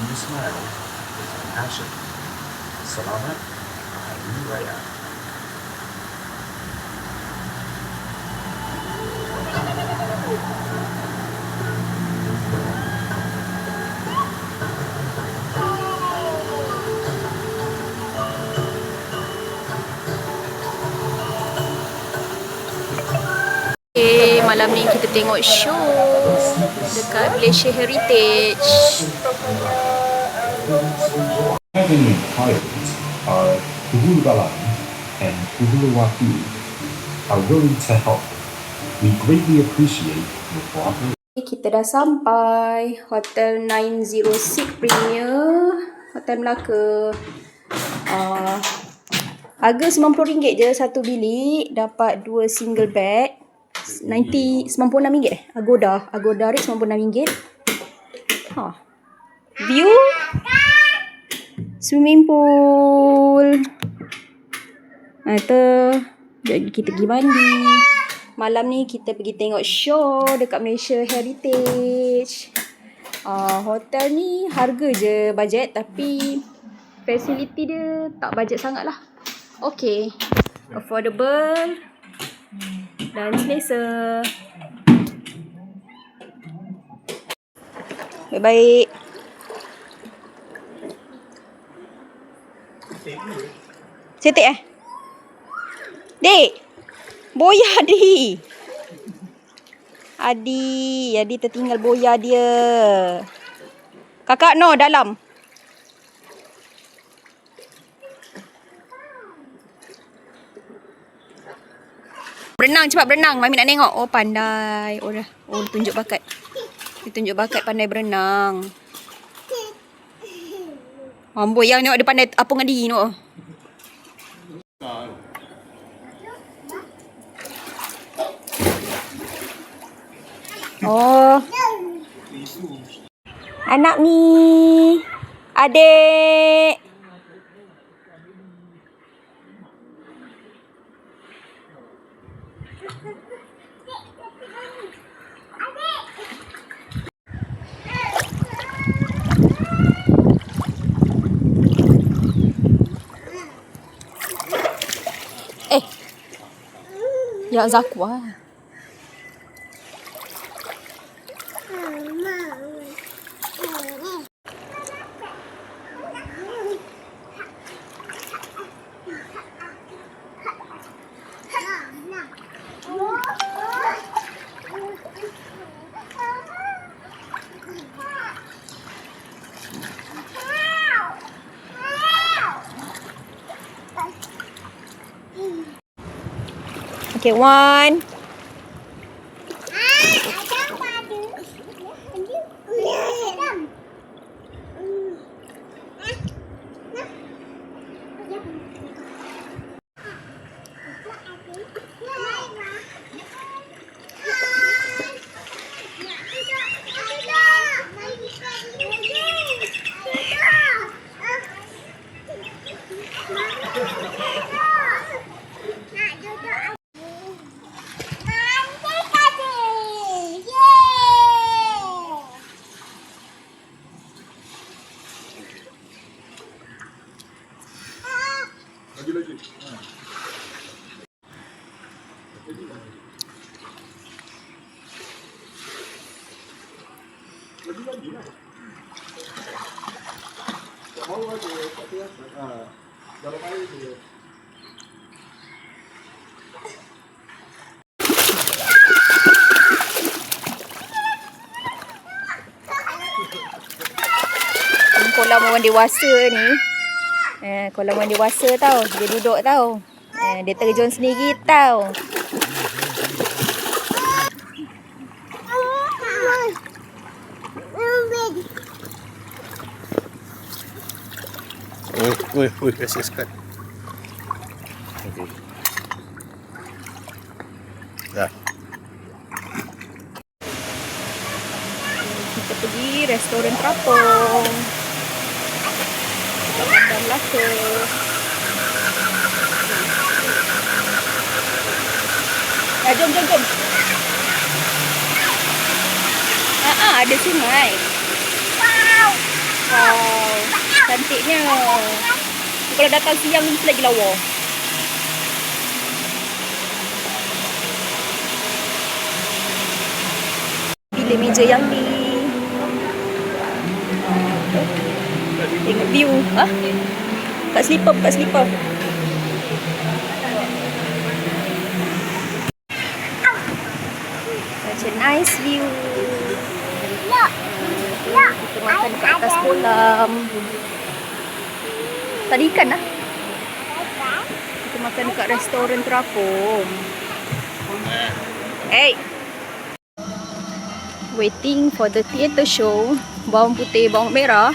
when you smile, action. compassion, salamat, and raya. Okay, malam ni kita tengok show dekat Malaysia Heritage. Heavenly Pirates are Uhuru Balan and Uhuru Waki are willing to help. We greatly appreciate your cooperation. Kita dah sampai Hotel 906 Premier Hotel Melaka uh, Harga RM90 je satu bilik Dapat dua single bed 90 RM96 eh Agoda Agoda rate RM96 ha. View Swimming pool Itu Jadi kita pergi mandi Malam ni kita pergi tengok show dekat Malaysia Heritage. Uh, hotel ni harga je bajet tapi facility dia tak bajet sangat lah. Okay. Affordable. Dan selesa. Baik-baik. Cetek eh? Dek! Boya Adi. Adi, Adi tertinggal boya dia. Kakak no dalam. Berenang cepat berenang. Mami nak tengok. Oh pandai. Oh dah. Oh tunjuk bakat. Dia tunjuk bakat pandai berenang. Amboi yang tengok dia pandai apa dengan diri tengok. Oh. Anak ni. Adik. já Okay, one. Kolam orang dewasa ni. Eh, kolam orang dewasa tau. Dia duduk tau. Eh, dia terjun sendiri tau. Oi, oi, oi, kasih sekat. Okey. Dah. Kita pergi restoran terapung. Dekat Bandar Melaka. Ah, jom, jom, jom. Ah, ah, ada sungai. Wow. Cantiknya. Kalau datang siang mesti lagi lawa. Pilih meja yang ni. Tengok view. Ah? Kat slipper, kat slipper. Such a nice view. Kita makan kat atas kolam. Tadi ikan lah. Kita makan dekat restoran terapung. Hey! Waiting for the theatre show. Bawang putih, bawang merah.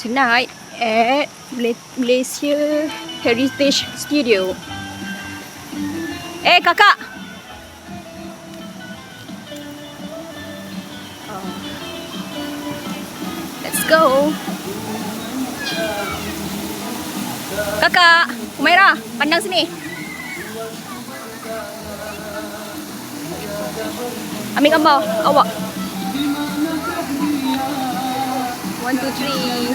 Tonight at Mala- Malaysia Heritage Studio. Eh, kakak! Oh. Let's go. Kakak, Umaira, pandang sini. Ambil gambar awak. One, two, three.